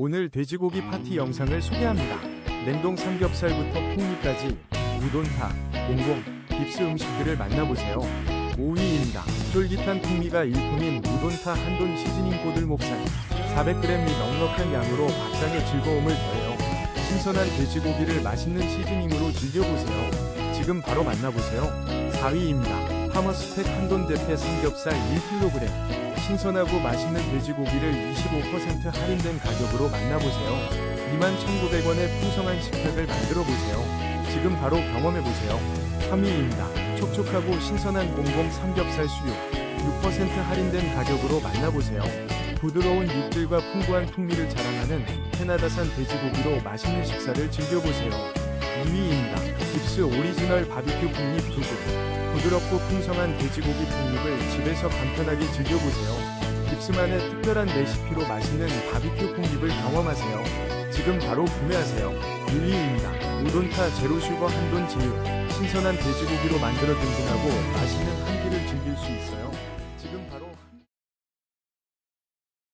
오늘 돼지고기 파티 영상을 소개합니다. 냉동 삼겹살부터 풍미까지 우돈타, 공공, 빕스 음식들을 만나보세요. 5위입니다. 쫄깃한 풍미가 일품인 우돈타 한돈 시즈닝 꼬들목살 400g이 넉넉한 양으로 밥상의 즐거움을 더해요. 신선한 돼지고기를 맛있는 시즈닝으로 즐겨보세요. 지금 바로 만나보세요. 4위입니다. 하머스텍 한돈 대패 삼겹살 1kg 신선하고 맛있는 돼지고기를 25% 할인된 가격으로 만나보세요. 21,900원의 풍성한 식탁을 만들어보세요. 지금 바로 경험해보세요. 3위입니다. 촉촉하고 신선한 공공 삼겹살 수육 6% 할인된 가격으로 만나보세요. 부드러운 육질과 풍부한 풍미를 자랑하는 캐나다산 돼지고기로 맛있는 식사를 즐겨보세요. 2위입니다. 깁스 오리지널 바비큐 풍립 두부 부드럽고 풍성한 돼지고기 풍립을 집에서 간편하게 즐겨보세요. 깁스만의 특별한 레시피로 맛있는 바비큐 풍립을 경험하세요. 지금 바로 구매하세요. 1위입니다. 우돈타 제로슈거 한돈 제육 신선한 돼지고기로 만들어 든든하고 맛있는 한 끼를 즐길 수.